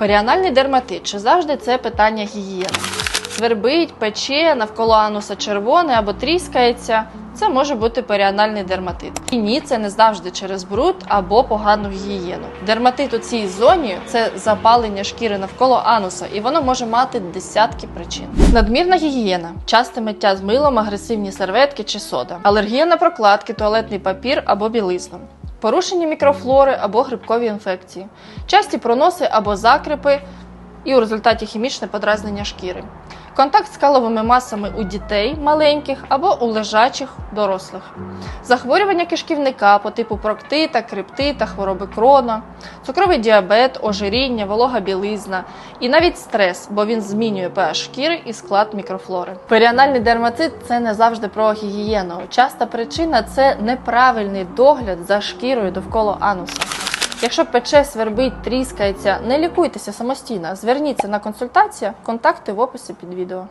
Періанальний дерматит чи завжди це питання гігієни. Свербить, пече, навколо ануса червоне або тріскається. Це може бути періанальний дерматит. І ні, це не завжди через бруд або погану гігієну. Дерматит у цій зоні це запалення шкіри навколо ануса, і воно може мати десятки причин. Надмірна гігієна, часте миття з милом, агресивні серветки чи сода, алергія на прокладки, туалетний папір або білизну. Порушення мікрофлори або грибкові інфекції, часті проноси або закрипи, і у результаті хімічне подразнення шкіри. Контакт з каловими масами у дітей маленьких або у лежачих дорослих, захворювання кишківника по типу проктита, криптита, хвороби крона, цукровий діабет, ожиріння, волога білизна і навіть стрес, бо він змінює pH шкіри і склад мікрофлори. Періанальний дерматит це не завжди про гігієну. Часта причина це неправильний догляд за шкірою довкола ануса. Якщо пече, свербить, тріскається, не лікуйтеся самостійно. Зверніться на консультацію, контакти в описі під відео.